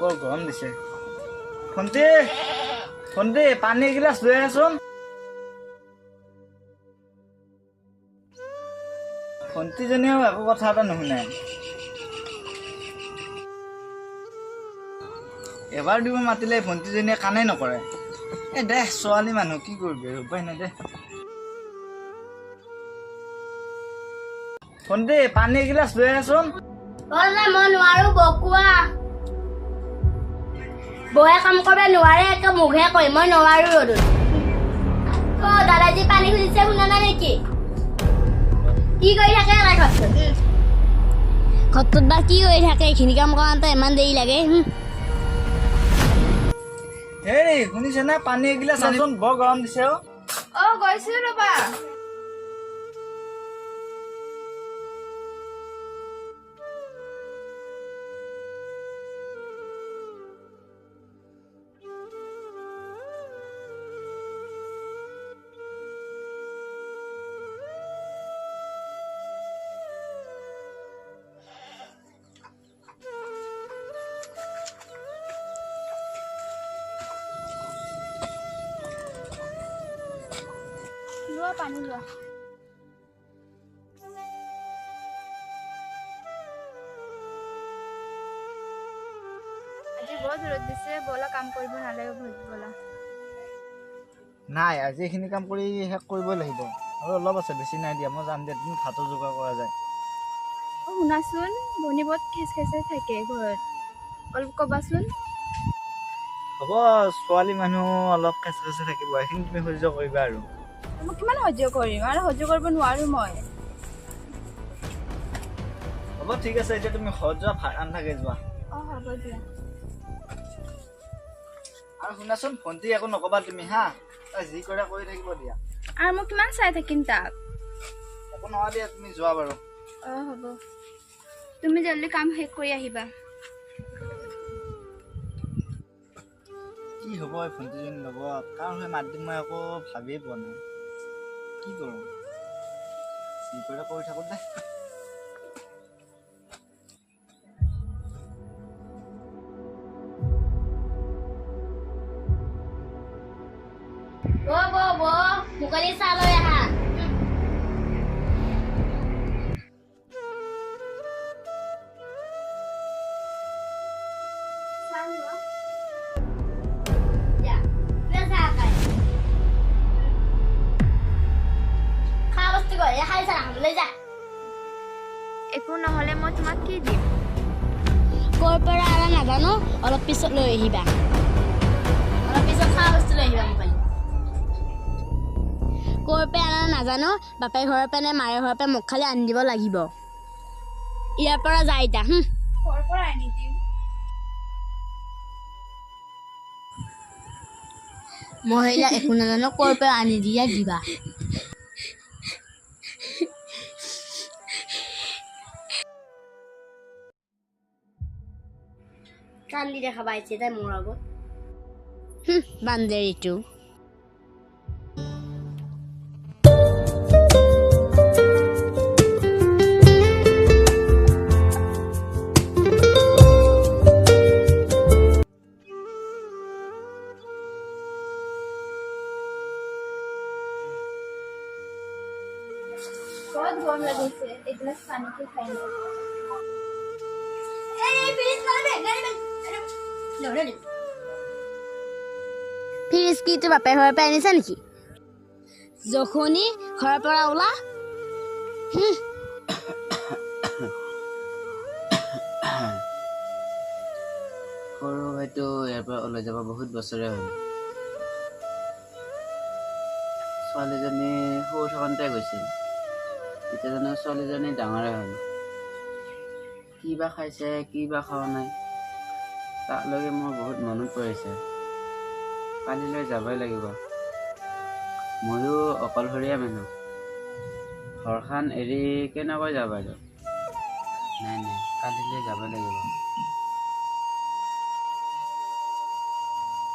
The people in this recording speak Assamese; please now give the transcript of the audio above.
বৰ গৰম দিছে। ভণ্টি ভণ্টি পানী এগিলাচ লৈ আহচোন। ভণ্টিজনীও একো কথা এটা নুশুনে। এবাৰ দিব মাতিলে ভণ্টিজনীয়ে কাণেই নকৰে। এ দে ছোৱালী মানুহ কি কৰিবি উপায় নাই দে। ভণ্টি পানী এগিলাচ লৈ আহচোন। মই নোৱাৰো বকোৱা। বৌয়ে কাম কৰিব নোৱাৰে একে মুখে কয় মই নোৱাৰো ৰ'দত। অ দাদাজী পানী খুজিছে শুনা নাই নেকি? কি কৰি থাকে ঘৰটোত? ঘৰটোত বা কি কৰি থাকে? এইখিনি কাম কৰোঁতে ইমান দেৰি লাগে। হেৰি শুনিছেনে? পানী এগিলাচ আনচোন বৰ গৰম দিছে অ। অ গৈছো ৰবা। লোৱা পানী লোৱা আজি বহুত ৰ'দ দিছে ব'লা কাম কৰিব নালাগে ঘৰত ব'লা। নাই আজি এইখিনি কাম কৰি শেষ কৰিবই লাগিব। আৰু অলপ আছে বেছি নাই দিয়া মই যাম দিয়া তুমি ভাতো যোগাৰ কৰা যায়। অ শুনাচোন ভনী বহুত খেচ খেচাই থাকে ঘৰত। অলপ ক'বাচোন। হ'ব ছোৱালী মানুহ অলপ খেচ খেচে থাকিব এইখিনি তুমি সহ্য কৰিবা আৰু। মই কিমান সহ্য কৰিম? আৰু সহ্য কৰিব নোৱাৰো মই। হ'ব ঠিক আছে এতিয়া তুমি ঘৰত যোৱা ভাত আনথাকে যোৱা। অ হ'ব দিয়া। আৰু শুনাচোন ভণ্টি একো নকবা তুমি হা? তাই যি কৰে কৰি থাকিব দিয়া। আৰু মই কিমান চাই থাকিম তাক? একো নহয় দিয়া তুমি যোৱা বাৰু। অ হ'ব। তুমি জল্দি কাম শেষ কৰি আহিবা। কি হ'ব এই ভণ্টিজনীৰ লগত? কাৰণ সেই মাত দিম মই একো ভাবিয়ে পোৱা নাই। কি কৰোঁ? যি কৰে থাকোঁ দে মুকলি চাহ লৈ আহা। খাই চাহ লৈ যা। একো নহ'লে মই তোমাক কি দিম? ক'ৰ পৰা আনা নাজানো অলপ পিছত লৈ আহিবা। অলপ পিছত খোৱা বস্তু লৈ আহিবা মোবাইল। ক'ৰ পৰা আনা নাজানো বাপেক ঘৰৰ পৰা নে মাৰে ঘৰৰ পৰা মোক খালি আনি দিব লাগিব। ইয়াৰ পৰা যায় এতিয়া হুম। ক'ৰ পৰা আনি দিম? মহিলা একো নাজানো ক'ৰ পৰা আনি দিয়া দিবা। কান্দি দেখাবা আহিছে তাই মোৰ আগত বান্দেৰীটো বহুত গৰম লাগিছে এগিলাচ পানীকে খাই ফিজ কি তোৰ বাপেৰ ঘৰৰ পৰা আনিছা নেকি জখনি ঘৰৰ পৰা ওলা সৰু হয়তো ইয়াৰ পৰা ওলাই যাব বহুত বছৰে হ'ল। ছোৱালীজনী সৰু থাকোঁতে গৈছিল। এতিয়া জানো ছোৱালীজনী ডাঙৰে হ'ল। কি বা খাইছে কি বা খোৱা নাই। তালৈকে মোৰ বহুত মনত পৰিছে। কালিলৈ যাবই লাগিব। ময়ো অকলশৰীয়া মানুহ। ঘৰখন এৰি কেনেকৈ যাব নাই নাই কালিলৈ যাব লাগিব।